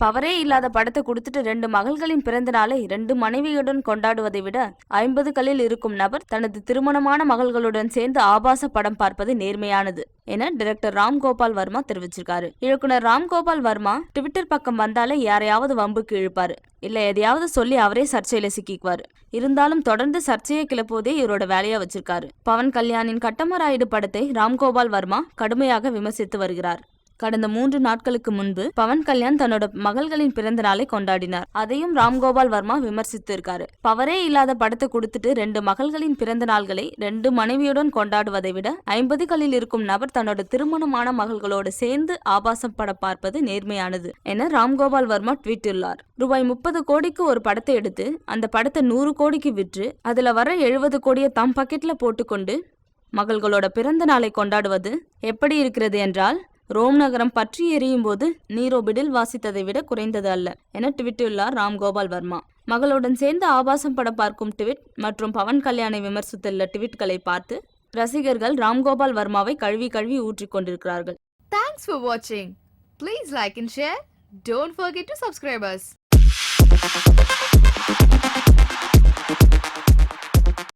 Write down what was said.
பவரே இல்லாத படத்தை கொடுத்துட்டு ரெண்டு மகள்களின் பிறந்த நாளை ரெண்டு மனைவியுடன் கொண்டாடுவதை விட ஐம்பதுகளில் இருக்கும் நபர் தனது திருமணமான மகள்களுடன் சேர்ந்து ஆபாச படம் பார்ப்பது நேர்மையானது என டிரெக்டர் ராம்கோபால் வர்மா தெரிவிச்சிருக்காரு. இயக்குனர் ராம்கோபால் வர்மா ட்விட்டர் பக்கம் வந்தாலே யாரையாவது வம்புக்கு இழுப்பாரு இல்ல எதையாவது சொல்லி அவரே சர்ச்சையில சிக்கிக்குவாரு. இருந்தாலும் தொடர்ந்து சர்ச்சையை கிளப்புவதே இவரோட வேலையா வச்சிருக்காரு. பவன் கல்யாணின் கட்டமராயுடு படத்தை ராம்கோபால் வர்மா கடுமையாக விமர்சித்து வருகிறார். கடந்த மூன்று நாட்களுக்கு முன்பு பவன் கல்யாண் தன்னோட மகள்களின் பிறந்த நாளை கொண்டாடினார். அதையும் ராம்கோபால் வர்மா விமர்சித்து இருக்காரு பவரே இல்லாத படத்தை கொடுத்துட்டு ரெண்டு மகள்களின் பிறந்த நாள்களை ரெண்டு மனைவியுடன் கொண்டாடுவதை விட ஐம்பதுகளில் இருக்கும் நபர் தன்னோட திருமணமான மகள்களோடு சேர்ந்து ஆபாசம் படம் பார்ப்பது நேர்மையானது என ராம்கோபால் வர்மா ட்வீட்டுள்ளார் ரூபாய் முப்பது கோடிக்கு ஒரு படத்தை எடுத்து அந்த படத்தை நூறு கோடிக்கு விற்று அதுல வர எழுபது கோடியை தம் பக்கெட்ல போட்டுக்கொண்டு மகள்களோட பிறந்த நாளை கொண்டாடுவது எப்படி இருக்கிறது என்றால் ரோம் நகரம் பற்றி எரியும் போது நீரோ பிடில் வாசித்ததை விட குறைந்தது அல்ல என ட்விட்டுள்ளார் ராம் கோபால் வர்மா. மகளுடன் சேர்ந்து ஆபாசம் படம் பார்க்கும் ட்விட் மற்றும் பவன் கல்யாணை விமர்சித்துள்ள ட்விட்களை பார்த்து ரசிகர்கள் ராம்கோபால் வர்மாவை கழுவி கழுவி ஊற்றிக் கொண்டிருக்கிறார்கள். தேங்க்ஸ் for வாட்சிங் please like and share don't forget to subscribe.